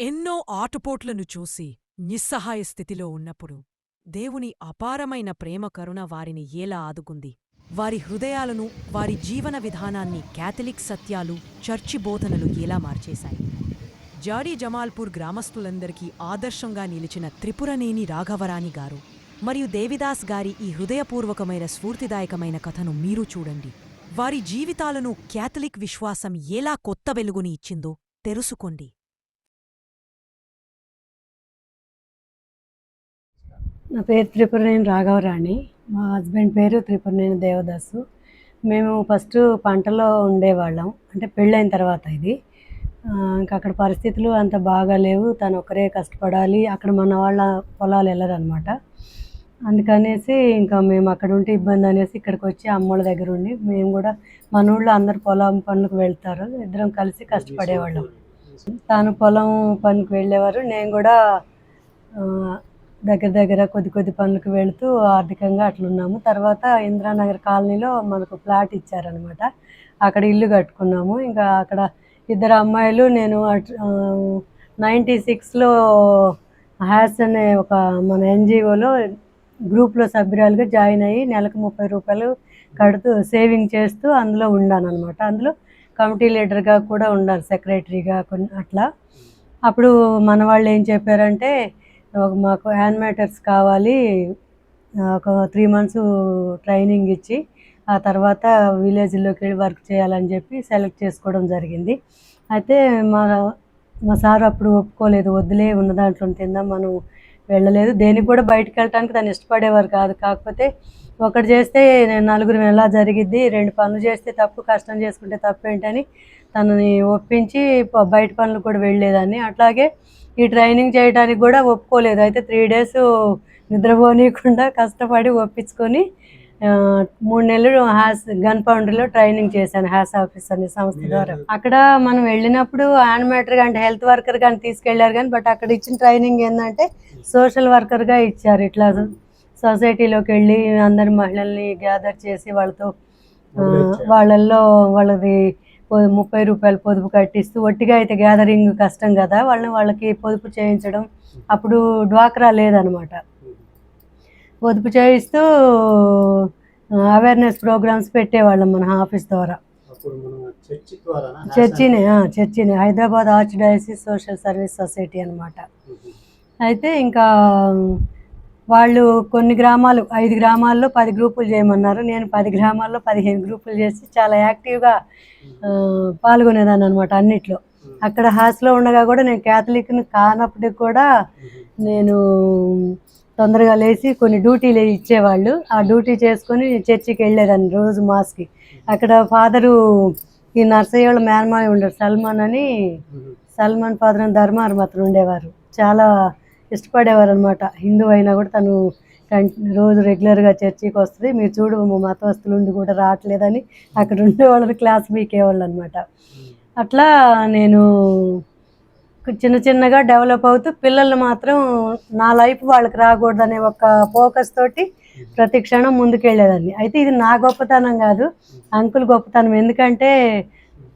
ఎన్నో ఆటుపోట్లను చూసి నిస్సహాయ స్థితిలో ఉన్నప్పుడు దేవుని అపారమైన ప్రేమ కరుణ వారిని ఎలా ఆదుకుంది? వారి హృదయాలను వారి జీవన విధానాన్ని క్యాథలిక్ సత్యాలు చర్చి బోధనలు ఎలా మార్చేశాయి? జాడీ జమాల్పూర్ గ్రామస్తులందరికీ ఆదర్శంగా నిలిచిన త్రిపురనేని రాఘవరాణి గారు మరియు దేవిదాస్ గారి ఈ హృదయపూర్వకమైన స్ఫూర్తిదాయకమైన కథను మీరు చూడండి. వారి జీవితాలను క్యాథలిక్ విశ్వాసం ఎలా కొత్త వెలుగుని ఇచ్చిందో తెలుసుకోండి. నా పేరు త్రిపురనేని రాఘవరాణి. మా హస్బెండ్ పేరు త్రిపురనేని దేవదాసు. మేము ఫస్ట్ పంటలో ఉండేవాళ్ళం. అంటే పెళ్ళైన తర్వాత ఇది. ఇంకా అక్కడ పరిస్థితులు అంత బాగా లేవు. తను ఒక్కరే కష్టపడాలి. అక్కడ మన వాళ్ళ పొలాలు వెళ్ళరనమాట. అందుకనేసి ఇంకా మేము అక్కడ ఉంటే ఇబ్బంది అనేసి ఇక్కడికి వచ్చి అమ్మోళ్ళ దగ్గర ఉండి మేము కూడా మన ఊళ్ళో అందరు పొలం పనులకు వెళ్తారు. ఇద్దరం కలిసి కష్టపడేవాళ్ళం. తాను పొలం పనికి వెళ్ళేవారు. నేను కూడా దగ్గర దగ్గర కొద్ది కొద్ది పనులకు వెళుతూ ఆర్థికంగా అట్లున్నాము. తర్వాత ఇందిరానగర్ కాలనీలో మనకు ఫ్లాట్ ఇచ్చారనమాట అక్కడ ఇల్లు కట్టుకున్నాము. ఇంకా అక్కడ ఇద్దరు అమ్మాయిలు నేను నైంటీ సిక్స్లో హ్యాస్ అనే ఒక మన ఎన్జిఓలో గ్రూప్లో సభ్యురాలుగా జాయిన్ అయ్యి నెలకు ముప్పై రూపాయలు కడుతూ సేవింగ్ చేస్తూ అందులో ఉన్నాను అనమాట అందులో కమిటీ లీడర్గా కూడా ఉండాలి సెక్రటరీగా కొన్ని అట్లా. అప్పుడు మన వాళ్ళు ఏం చెప్పారంటే ఒక మాకు మేటర్స్ కావాలి. ఒక త్రీ మంత్స్ ట్రైనింగ్ ఇచ్చి ఆ తర్వాత విలేజ్లోకి వెళ్ళి వర్క్ చేయాలని చెప్పి సెలెక్ట్ చేసుకోవడం జరిగింది. అయితే మా మా సార్ అప్పుడు ఒప్పుకోలేదు వద్దులే ఉన్న దాంట్లో తిందాం మనం వెళ్ళలేదు. దేనికి కూడా బయటకు వెళ్ళటానికి తను ఇష్టపడేవారు కాదు. కాకపోతే ఒకటి చేస్తే నేను నలుగురు ఎలా జరిగిద్ది రెండు పనులు చేస్తే తప్పు కష్టం చేసుకుంటే తప్పు ఏంటని తనని ఒప్పించి బయట పనులు కూడా వెళ్ళేదాన్ని. అట్లాగే ఈ ట్రైనింగ్ చేయడానికి కూడా ఒప్పుకోలేదు. అయితే త్రీ డేస్ నిద్రపోనీయకుండా కష్టపడి ఒప్పించుకొని మూడు నెలలు హ్యాస్ గన్ పౌండరీలో ట్రైనింగ్ చేశాను హ్యాస్ ఆఫీస్ అనే సంస్థ ద్వారా. అక్కడ మనం వెళ్ళినప్పుడు యానిమేటర్ అంటే హెల్త్ వర్కర్ కానీ తీసుకెళ్ళారు కానీ బట్ అక్కడ ఇచ్చిన ట్రైనింగ్ ఏంటంటే సోషల్ వర్కర్గా ఇచ్చారు. ఇట్లా సొసైటీలోకి వెళ్ళి అందరి మహిళల్ని గ్యాదర్ చేసి వాళ్ళతో వాళ్ళల్లో వాళ్ళది ముప్పై రూపాయలు పొదుపు కట్టిస్తూ ఒట్టిగా అయితే గ్యాదరింగ్ కష్టం కదా వాళ్ళని వాళ్ళకి పొదుపు చేయించడం అప్పుడు డ్వాక్రా లేదనమాట. పొదుపు చేయిస్తూ అవేర్నెస్ ప్రోగ్రామ్స్ పెట్టేవాళ్ళం మన ఆఫీస్ ద్వారా. చర్చిని చర్చిని Hyderabad archdiocese social service society అనమాట అయితే ఇంకా వాళ్ళు కొన్ని గ్రామాలు ఐదు గ్రామాల్లో పది గ్రూపులు చేయమన్నారు. నేను పది గ్రామాల్లో పదిహేను గ్రూపులు చేసి చాలా యాక్టివ్గా పాల్గొనేదాన్ని అనమాట అన్నిట్లో. అక్కడ హాస్లో ఉండగా కూడా నేను క్యాథలిక్ని కానప్పటికి కూడా నేను తొందరగా లేచి కొన్ని డ్యూటీలు ఇచ్చేవాళ్ళు. ఆ డ్యూటీ చేసుకొని చర్చికి వెళ్ళేదాన్ని రోజు మాస్కి. అక్కడ ఫాదరు ఈ నర్సయ్యోళ్ళ మేనమాయ ఉండరు సల్మాన్ అని. సల్మాన్ ఫాదర్ అని ధర్మారు మాత్రం ఉండేవారు. చాలా ఇష్టపడేవారు అనమాట హిందూ అయినా కూడా తను రోజు రెగ్యులర్గా చర్చికి వస్తుంది. మీరు చూడు మతవస్తులు ఉండి కూడా రావట్లేదని అక్కడ ఉండే వాళ్ళని క్లాస్ మీకేవాళ్ళు అనమాట అట్లా నేను చిన్న చిన్నగా డెవలప్ అవుతూ పిల్లల్ని మాత్రం నా లైఫ్ వాళ్ళకి రాకూడదనే ఒక ఫోకస్ తోటి ప్రతి క్షణం ముందుకెళ్ళేదాన్ని. అయితే ఇది నా గొప్పతనం కాదు అంకుల్ గొప్పతనం. ఎందుకంటే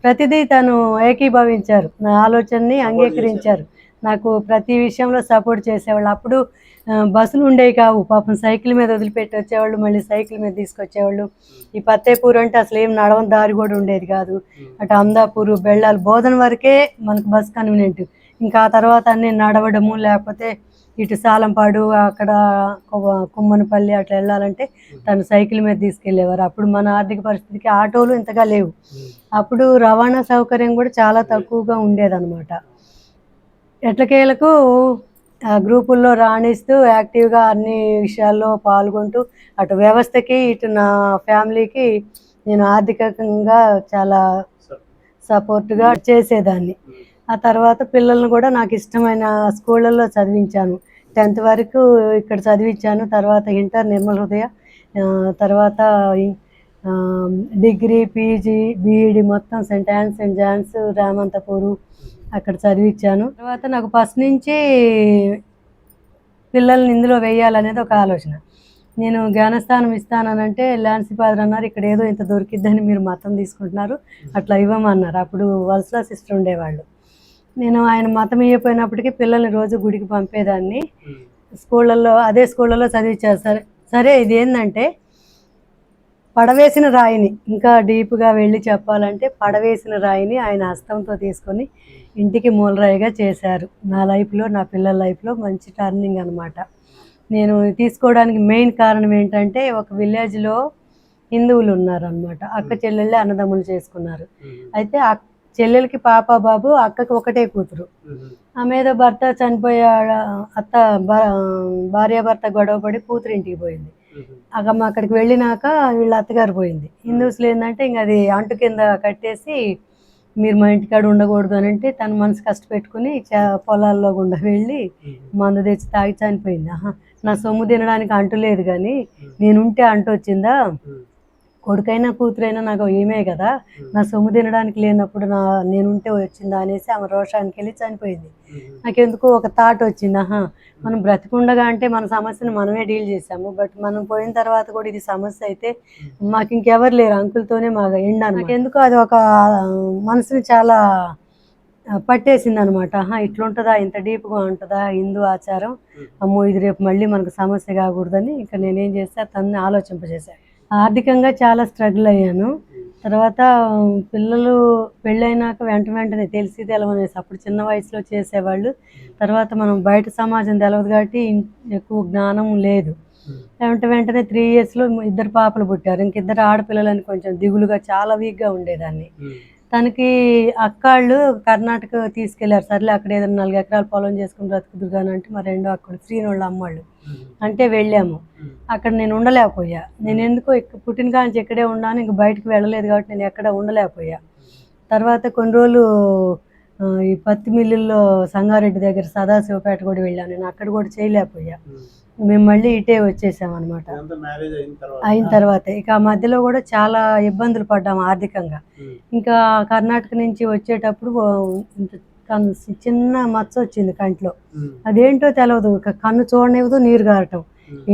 ప్రతిదీ తను ఏకీభవించారు. నా ఆలోచనని అంగీకరించారు. నాకు ప్రతి విషయంలో సపోర్ట్ చేసేవాళ్ళు. అప్పుడు బస్సులు ఉండేవి కావు. పాపం సైకిల్ మీద వదిలిపెట్టి వచ్చేవాళ్ళు మళ్ళీ సైకిల్ మీద తీసుకొచ్చేవాళ్ళు. ఈ పత్తేపూర్ అంటే అసలు ఏం నడవని దారి కూడా ఉండేది కాదు. అటు అమదాపూర్ బెళ్ళాలి బోధన వరకే మనకు బస్ కన్వీనియంట్ ఇంకా ఆ తర్వాత అన్ని నడవడము లేకపోతే ఇటు సాలంపాడు అక్కడ కుమ్మనపల్లి అట్లా వెళ్ళాలంటే తను సైకిల్ మీద తీసుకెళ్ళేవారు అప్పుడు మన ఆర్థిక పరిస్థితికి ఆటోలు ఇంతగా లేవు. అప్పుడు రవాణా సౌకర్యం కూడా చాలా తక్కువగా ఉండేదన్నమాట. ఎట్లకేలకు ఆ గ్రూపుల్లో రాణిస్తూ యాక్టివ్గా అన్ని విషయాల్లో పాల్గొంటూ అటు వ్యవస్థకి ఇటు నా ఫ్యామిలీకి నేను ఆర్థికంగా చాలా సపోర్ట్గా చేసేదాన్ని. ఆ తర్వాత పిల్లల్ని కూడా నాకు ఇష్టమైన స్కూళ్ళల్లో చదివించాను. టెన్త్ వరకు ఇక్కడ చదివించాను తర్వాత ఇంటర్ నిర్మల్ హృదయ తర్వాత డిగ్రీ పీజీ బీఈడి మొత్తం saint Ann's saint John's Ramanthapur అక్కడ చదివించాను తర్వాత నాకు ఫస్ట్ నుంచి పిల్లల్ని ఇందులో వేయాలనేది ఒక ఆలోచన. నేను జ్ఞానస్థానం ఇస్తానంటే ల్యాన్సీ ఫాదర్ అన్నారు ఇక్కడ ఏదో ఇంత దొరికిద్దని మీరు మతం తీసుకుంటున్నారు అట్లా ఇవ్వమన్నారు. అప్పుడు వలసల సిస్టర్ ఉండేవాళ్ళు. నేను ఆయన మతం ఇయ్యపోయినప్పటికీ పిల్లల్ని రోజు గుడికి పంపేదాన్ని. స్కూళ్ళల్లో అదే స్కూళ్ళల్లో చదివించారు సరే సరే ఇది ఏంటంటే పడవేసిన రాయిని ఇంకా డీప్గా వెళ్ళి చెప్పాలంటే పడవేసిన రాయిని ఆయన హస్తంతో తీసుకొని ఇంటికి మూలరాయిగా చేశారు. నా లైఫ్లో నా పిల్లల లైఫ్లో మంచి టర్నింగ్ అనమాట నేను తీసుకోవడానికి మెయిన్ కారణం ఏంటంటే ఒక విలేజ్లో హిందువులు ఉన్నారనమాట అక్క చెల్లెళ్ళే అన్నదమ్ములు చేసుకున్నారు. అయితే ఆ చెల్లెలకి పాప బాబు అక్కకి ఒకటే కూతురు. ఆమె ఏదో భర్త చనిపోయాడు అత్త భార్యాభర్త గొడవపడి కూతురు ఇంటికి పోయింది. అక్కమ్మ అక్కడికి వెళ్ళినాక వీళ్ళ అత్తగారు పోయింది హిందూస్లో ఏంటంటే ఇంక అది అంటు కింద కట్టేసి మీరు మా ఇంటికాడ ఉండకూడదు అని అంటే తన మనసు కష్టపెట్టుకుని చ- పొలాల్లో గుండా వెళ్ళి. మందు తెచ్చి తాగి చనిపోయింది ఆహా నా సొమ్ము తినడానికి అంటు లేదు కానీ నేనుంటే అంటు వచ్చిందా. కొడుకైనా కూతురైనా నాకు ఏమే కదా. నా సొమ్ము తినడానికి లేనప్పుడు నా నేనుంటే వచ్చిందా అనేసి ఆమె రోషానికి వెళ్ళి చనిపోయింది. నాకెందుకు ఒక థాట్ వచ్చింది. ఆహా మనం బ్రతికుండగా అంటే మన సమస్యను మనమే డీల్ చేసాము బట్ మనం పోయిన తర్వాత కూడా ఇది సమస్య అయితే మాకు ఇంకెవరు లేరు. అంకుల్తోనే మాకు ఎండ్ అనమాట ఎందుకు అది ఒక మనసుని చాలా పట్టేసింది అనమాట ఇట్లుంటుందా? ఇంత డీప్గా ఉంటుందా? హిందూ ఆచారం. అమ్మో ఇది రేపు మళ్ళీ మనకు సమస్య కాకూడదని. ఇంకా నేనేం చేస్తే? తనని ఆలోచింపజేశాను ఆర్థికంగా చాలా స్ట్రగుల్ అయ్యాను. తర్వాత పిల్లలు పెళ్ళైనాక వెంట వెంటనే తెలిసి తెలవనేసి అప్పుడు చిన్న వయసులో చేసేవాళ్ళు. తర్వాత మనం బయట సమాజం తెలవదు కాబట్టి ఎక్కువ జ్ఞానం లేదు. వెంట వెంటనే త్రీ ఇయర్స్లో ఇద్దరు పాపలు పుట్టారు. ఇంకిద్దరు ఆడపిల్లలని కొంచెం దిగులుగా చాలా వీక్గా ఉండేదాన్ని. తనకి అక్కాళ్ళు కర్ణాటక తీసుకెళ్ళారు. సర్లే అక్కడ ఏదైనా నాలుగు ఎకరాలు పొలం చేసుకుని బ్రతుకుదురు కానీ అంటే మా రెండో అక్కడ శ్రీనోళ్ళ అమ్మాళ్ళు. అంటే వెళ్ళాము. అక్కడ నేను ఉండలేకపోయా. నేను ఎందుకో పుట్టిన కాంచి ఇక్కడే ఉన్నాను ఇంక బయటకు వెళ్ళలేదు కాబట్టి నేను ఎక్కడ ఉండలేకపోయా. తర్వాత కొన్ని రోజులు ఈ పత్తి మిల్లుల్లో సంగారెడ్డి దగ్గర సదాశివపేట కూడా వెళ్ళాను. నేను అక్కడ కూడా చేయలేకపోయా. మేము మళ్ళీ ఇటే వచ్చేసాం అనమాట అయిన తర్వాత. ఇక ఆ మధ్యలో కూడా చాలా ఇబ్బందులు పడ్డాము ఆర్థికంగా. ఇంకా కర్ణాటక నుంచి వచ్చేటప్పుడు చిన్న మచ్చ వచ్చింది కంట్లో. అదేంటో తెలియదు ఇక కన్ను చూడనివ్వదు నీరు గారటం.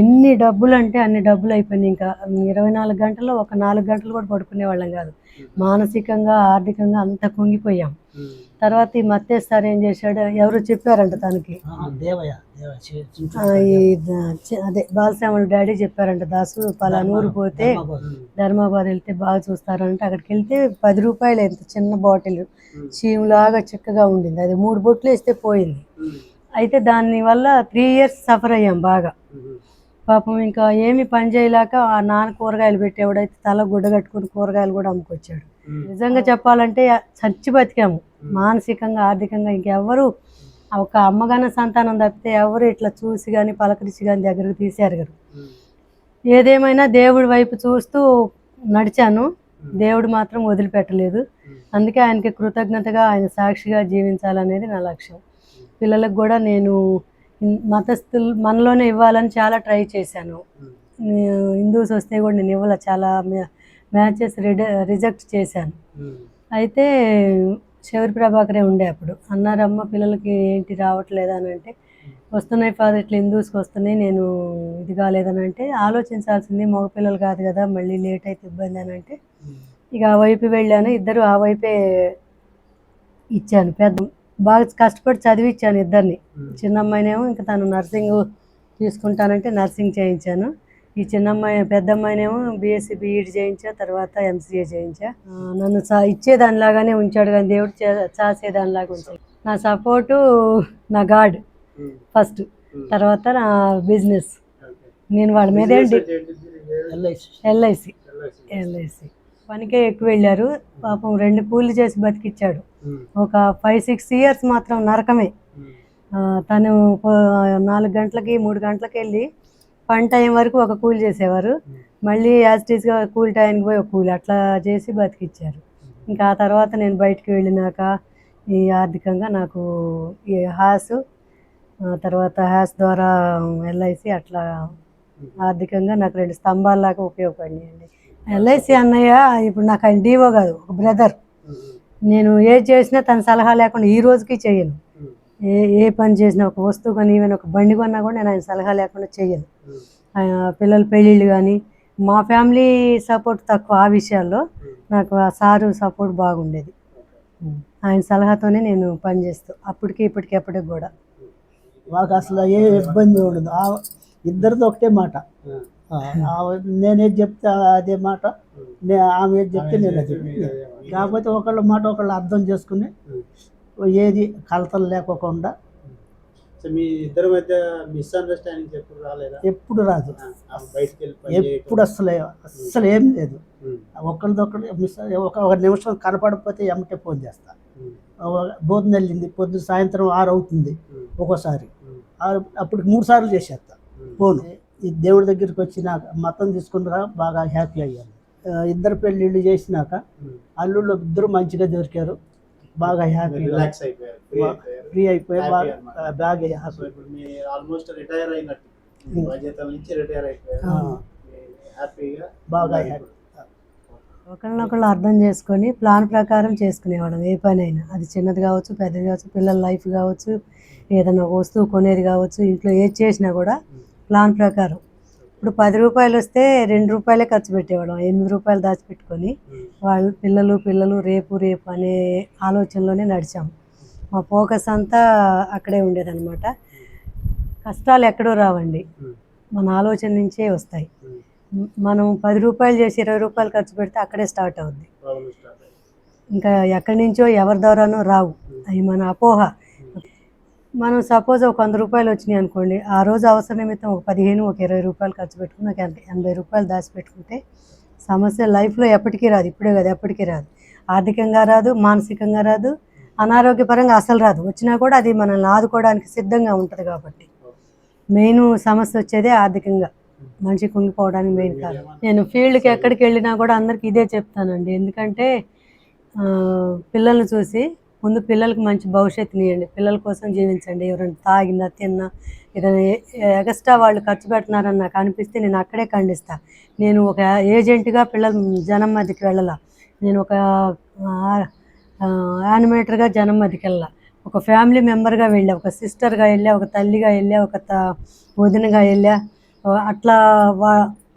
ఎన్ని డబ్బులు అంటే అన్ని డబ్బులు అయిపోయినాయి. ఇంకా ఇరవై నాలుగు గంటల్లో ఒక నాలుగు గంటలు కూడా పడుకునే వాళ్ళం కాదు మానసికంగా ఆర్థికంగా అంత కుంగిపోయాం. తర్వాత ఈ మత్తేస్తారు ఏం చేశాడు ఎవరు చెప్పారంట తనకి ఈ అదే బాలశ్యామల డాడీ చెప్పారంట దాసు పలానా ఊరు పోతే ధర్మాబాద్. వెళ్తే బాగా చూస్తారంటే అక్కడికి వెళ్తే పది రూపాయలు ఎంత చిన్న బాటిల్. చీములాగా చిక్కగా ఉండింది అది మూడు బొట్లు వేస్తే పోయింది. అయితే దాని వల్ల త్రీ ఇయర్స్ సఫర్ అయ్యాం బాగా. పాపం ఇంకా ఏమి పని చేయలేక ఆ నాన్న కూరగాయలు పెట్టేవాడైతే తల గుడ్డ కట్టుకుని కూరగాయలు కూడా అమ్ముకొచ్చాడు. నిజంగా చెప్పాలంటే చచ్చి బతికాము. మానసికంగా ఆర్థికంగా ఇంకెవ్వరు ఒక అమ్మగాన సంతానం తప్పితే ఎవరు ఇట్లా చూసి కానీ పలకరించి కానీ దగ్గరకు తీసారు గారు. ఏదేమైనా దేవుడి వైపు చూస్తూ నడిచాను. దేవుడు మాత్రం వదిలిపెట్టలేదు. అందుకే ఆయనకి కృతజ్ఞతగా ఆయన సాక్షిగా జీవించాలనేది నా లక్ష్యం. పిల్లలకు కూడా నేను మతస్థులు మనలోనే ఇవ్వాలని చాలా ట్రై చేశాను. హిందూస్ వస్తే కూడా నేను ఇవ్వాల చాలా మ్యాచెస్ రిజెక్ట్ చేశాను. అయితే శివరి ప్రభాకరే ఉండే అప్పుడు. అన్నారమ్మ పిల్లలకి ఏంటి రావట్లేదు అని అంటే వస్తున్నాయి ఫాదర్ ఇట్లా హిందూస్కి వస్తున్నాయి నేను ఇది కాలేదని అంటే ఆలోచించాల్సింది మగపిల్లలు కాదు కదా మళ్ళీ లేట్ అయితే ఇబ్బంది అని అంటే. ఇక ఆ వైపు వెళ్ళాను. ఇద్దరు ఆ వైపే ఇచ్చాను. పెద్ద బాగా కష్టపడి చదివించాను ఇద్దరిని. ఉమ్. చిన్న అమ్మాయినేమో ఇంకా తను నర్సింగ్ తీసుకుంటానంటే నర్సింగ్ చేయించాను. ఈ చిన్న అమ్మాయి పెద్ద అమ్మాయినేమో బీఎస్సీ బీఈడి చేయించా తర్వాత ఎంసీఏ చేయించా. నన్ను చా ఇచ్చేదానిలాగానే ఉంచాడు కానీ దేవుడు చాసేదానిలాగా ఉంచాడు. నా సపోర్టు నా గాడ్. ఫస్ట్. తర్వాత నా బిజినెస్. నేను వాళ్ళ మీద ఏంటి? ఎల్ఐసి ఎల్ఐసి పనికే ఎక్కువ వెళ్ళారు. పాపం రెండు కూలి చేసి బతికిచ్చాడు. ఒక ఫైవ్ సిక్స్ ఇయర్స్ మాత్రం నరకమే. తను నాలుగు గంటలకి మూడు గంటలకి వెళ్ళి పని టైం వరకు ఒక కూలి చేసేవారు. మళ్ళీ యాజ్ టీస్గా కూలి టైంకి పోయి ఒక కూలి అట్లా చేసి బతికిచ్చారు. ఇంకా ఆ తర్వాత నేను బయటికి వెళ్ళినాక ఈ ఆర్థికంగా నాకు ఈ హాస్ ఆ తర్వాత హ్యాస్ ద్వారా ఎల్ఐసి అట్లా ఆర్థికంగా నాకు రెండు స్తంభాల్లాగా ఉపయోగపడినాయండి. ఎల్ఐసి అన్నయ్య ఇప్పుడు నాకు ఆయన డీవో కాదు ఒక బ్రదర్. నేను ఏది చేసినా తన సలహా లేకుండా ఈ రోజుకి చేయను. ఏ ఏ పని చేసినా ఒక వస్తువు కానీ ఈవెన్ ఒక బండి కొన్నా కూడా నేను ఆయన సలహా లేకుండా చేయను. ఆయన పిల్లల పెళ్ళిళ్ళు కానీ మా ఫ్యామిలీ సపోర్ట్ తక్కువ ఆ విషయాల్లో. నాకు ఆ సారు సపోర్ట్ బాగుండేది. ఆయన సలహాతోనే నేను పనిచేస్తూ అప్పటికి ఇప్పటికి ఎప్పటికి కూడా మాకు అసలు ఏ ఇబ్బంది ఉండదు ఆ ఇద్దరిది ఒకటే మాట నేనేది చెప్తే అదే మాట. ఆమె ఏది చెప్తే నేను అది కాకపోతే ఒకళ్ళ మాట ఒకళ్ళు అర్థం చేసుకుని ఏది కలతలు లేకోకుండా సో మీ ఇద్దరి మధ్య మిస్అండర్స్టాండింగ్ ఎప్పుడు రాలేదా? ఎప్పుడు రాదు. ఎప్పుడు అసలు అస్సలు ఏం లేదు. ఒకరిదొకరు మిస్ ఒక ఒక నిమిషం కనపడకపోతే ఎమ్మటే ఫోన్ చేస్తా. బోధన వెళ్ళింది పొద్దు సాయంత్రం ఆరు అవుతుంది ఒక్కోసారి. ఆరు అప్పుడు మూడు సార్లు చేసేస్తా. ఫోన్. దేవుడి దగ్గరికి వచ్చినాక మతం తీసుకున్నాక బాగా హ్యాపీ అయ్యాను ఇద్దరు పెళ్ళిళ్ళు చేసినాక ఉమ్. అల్లుళ్ళు ఇద్దరు మంచిగా దొరికారు. బాగా హ్యాపీ రిలాక్స్ అయిపోయారు. ఫ్రీ అయిపోయారు. బాగా బాగా ఆల్మోస్ట్ రిటైర్ అయినట్టు. బాధ్యతల నుంచి రిటైర్ అయిపోయారు. హ్యాపీగా బాగా హ్యాపీ ఒకళ్ళనొకళ్ళు అర్థం చేసుకొని ప్లాన్ ప్రకారం చేసుకునేవాళ్ళం. ఏ పని అయినా అది చిన్నది కావచ్చు పెద్దది కావచ్చు పిల్లల లైఫ్ కావచ్చు ఏదైనా ఒక వస్తువు కొనేది కావచ్చు ఇంట్లో ఏది చేసినా కూడా ప్లాన్ ప్రకారం. ఇప్పుడు పది రూపాయలు వస్తే రెండు రూపాయలే ఖర్చు పెట్టేవాళ్ళం. ఎనిమిది రూపాయలు దాచిపెట్టుకొని వాళ్ళు పిల్లలు పిల్లలు రేపు రేపు అనే ఆలోచనలోనే నడిచాము. మా ఫోకస్ అంతా అక్కడే ఉండేదన్నమాట. కష్టాలు ఎక్కడో రావండి. మన ఆలోచన నుంచే వస్తాయి. మనం పది రూపాయలు చేసి ఇరవై రూపాయలు ఖర్చు పెడితే అక్కడే స్టార్ట్ అవుద్ది. ఇంకా ఎక్కడి నుంచో ఎవరి ద్వారానో రావు. అవి మన అపోహ. మనం సపోజ్ ఒక వంద రూపాయలు వచ్చినాయి అనుకోండి ఆ రోజు అవసర నిమిత్తం ఒక పదిహేను ఒక ఇరవై రూపాయలు ఖర్చు పెట్టుకుని ఒక ఎనభై- రూపాయలు దాచిపెట్టుకుంటే సమస్య లైఫ్లో ఎప్పటికీ రాదు ఇప్పుడే కదా ఎప్పటికీ రాదు. ఆర్థికంగా రాదు మానసికంగా రాదు అనారోగ్యపరంగా అసలు రాదు. వచ్చినా కూడా అది మనల్ని ఆదుకోవడానికి సిద్ధంగా ఉంటుంది కాబట్టి. మెయిన్ సమస్య వచ్చేదే ఆర్థికంగా. మనిషి కుంగిపోవడానికి మెయిన్ కాదు నేను ఫీల్డ్కి ఎక్కడికి వెళ్ళినా కూడా అందరికి ఇదే చెప్తానండి. ఎందుకంటే పిల్లల్ని చూసి ముందు పిల్లలకు మంచి భవిష్యత్తుని ఇవ్వండి. పిల్లల కోసం జీవించండి. ఎవరైనా తాగినా తిన్నా ఏదైనా ఎగస్ట్రా వాళ్ళు ఖర్చు పెడుతున్నారని నాకు అనిపిస్తే నేను అక్కడే ఖండిస్తా. నేను ఒక ఏజెంట్గా పిల్లల జనం మధ్యకి వెళ్ళాల. నేను ఒక యానిమేటర్గా జనం మధ్యకి వెళ్ళాల ఒక ఫ్యామిలీ మెంబర్గా వెళ్ళా. ఒక సిస్టర్గా వెళ్ళా. ఒక తల్లిగా వెళ్ళా. ఒక త- వదినగా వెళ్ళా. అట్లా వా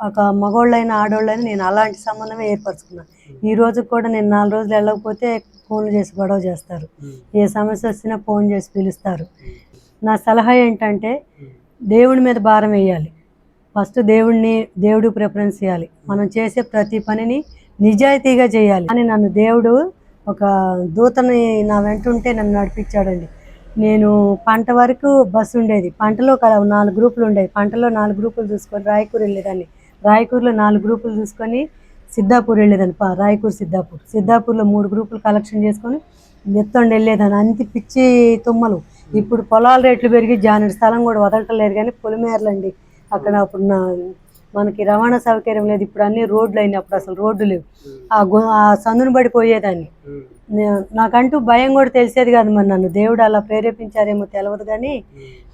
ఒక మగోళ్ళైనా ఆడోళ్ళైనా నేను అలాంటి సంబంధమే ఏర్పరచుకున్నాను ఈ రోజుకి కూడా నేను నాలుగు రోజులు వెళ్ళకపోతే ఫోన్లు చేసి గొడవ చేస్తారు. ఏ సమస్య వచ్చినా ఫోన్ చేసి పిలుస్తారు. నా సలహా ఏంటంటే దేవుడి మీద భారం వేయాలి. ఫస్ట్ దేవుడిని దేవుడు ప్రిఫరెన్స్ ఇవ్వాలి మనం చేసే ప్రతి పనిని నిజాయితీగా చేయాలి. అని నన్ను దేవుడు ఒక దూతని నా వెంట ఉంటే నన్ను నడిపించాడండి. నేను పంట వరకు బస్సు ఉండేది. పంటలో ఒక నాలుగు గ్రూపులు ఉండేవి. పంటలో నాలుగు గ్రూపులు చూసుకొని రాయకూరు వెళ్ళేదాన్ని. రాయకూరులో నాలుగు గ్రూపులు చూసుకొని సిద్ధాపూర్ వెళ్ళేదాన్ని. పా- రాయకూరు సిద్ధాపూర్. సిద్ధాపూర్లో మూడు గ్రూపులు కలెక్షన్ చేసుకొని ఎత్తండి వెళ్ళేదాన్ని. అంతి పిచ్చి తుమ్మలు. ఇప్పుడు పొలాల రేట్లు పెరిగి జానుడి స్థలం కూడా వదలటలేదు కానీ పొలిమేరలండి. అక్కడ అప్పుడు నా మనకి రవాణా సౌకర్యం లేదు. ఇప్పుడు అన్ని రోడ్లు అయినాయి. అప్పుడు అసలు రోడ్డు లేవు. ఆ గొ ఆ సందును పడిపోయేదాన్ని. నాకంటూ భయం కూడా తెలిసేది కాదు మరి నన్ను. దేవుడు అలా ప్రేరేపించారేమో తెలియదు కానీ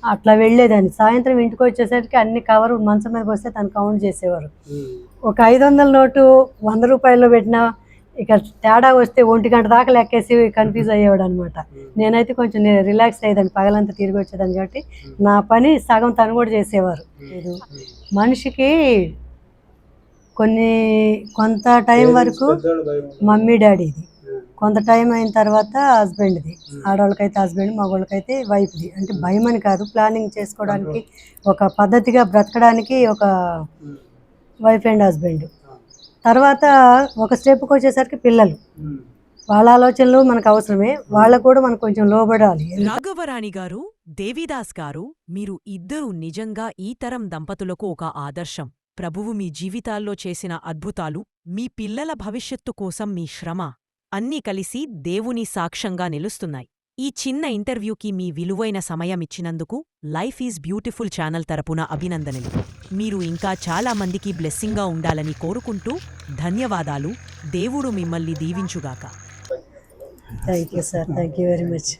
అట్లా వెళ్ళేదాన్ని. సాయంత్రం ఇంటికి వచ్చేసరికి అన్ని కవర్ మంచం మీదకి వస్తే తను కౌంట్ చేసేవారు. ఒక ఐదు వందల నోటు వంద రూపాయల్లో పెట్టినా ఇక తేడా వస్తే ఒంటి గంట దాకా లెక్కేసి కన్ఫ్యూజ్ అయ్యేవాడు అనమాట నేనైతే కొంచెం నేను రిలాక్స్ అయ్యేదాన్ని. పగలంతా తిరిగి వచ్చేదాన్ని కాబట్టి నా పని సగం తను కూడా చేసేవారు. మనిషికి కొన్ని కొంత టైం వరకు. మమ్మీ డాడీది. ఉమ్, కొంత టైం అయిన తర్వాత హస్బెండ్ది. ఆడవాళ్ళకైతే హస్బెండ్ మగవాళ్ళకైతే వైఫ్ది. అంటే భయం అని కాదు. ప్లానింగ్ చేసుకోవడానికి ఒక పద్ధతిగా బ్రతకడానికి ఒక వైఫ్ అండ్ హస్బెండ్. తర్వాత ఒక స్టెప్కి వచ్చేసరికి పిల్లలు. వాళ్ళ ఆలోచనలు మనకు అవసరమే. వాళ్ళకు కూడా మనం కొంచెం లోబడాలి. రాఘవరాణి గారు దేవిదాస్ గారు మీరు ఇద్దరూ నిజంగా ఈ తరం దంపతులకు ఒక ఆదర్శం. ప్రభువు మీ జీవితాల్లో చేసిన అద్భుతాలు మీ పిల్లల భవిష్యత్తు కోసం మీ శ్రమ. అన్నీ కలిసి దేవుని సాక్ష్యంగా నిలుస్తున్నాయి. ఈ చిన్న ఇంటర్వ్యూకి మీ విలువైన సమయమిచ్చినందుకు లైఫ్ ఈజ్ బ్యూటిఫుల్ ఛానల్ తరపున అభినందనలు. మీరు ఇంకా చాలా మందికి బ్లెస్సింగ్గా ఉండాలని కోరుకుంటూ ధన్యవాదాలు. దేవుడు మిమ్మల్ని దీవించుగాక. Thank you sir thank you very much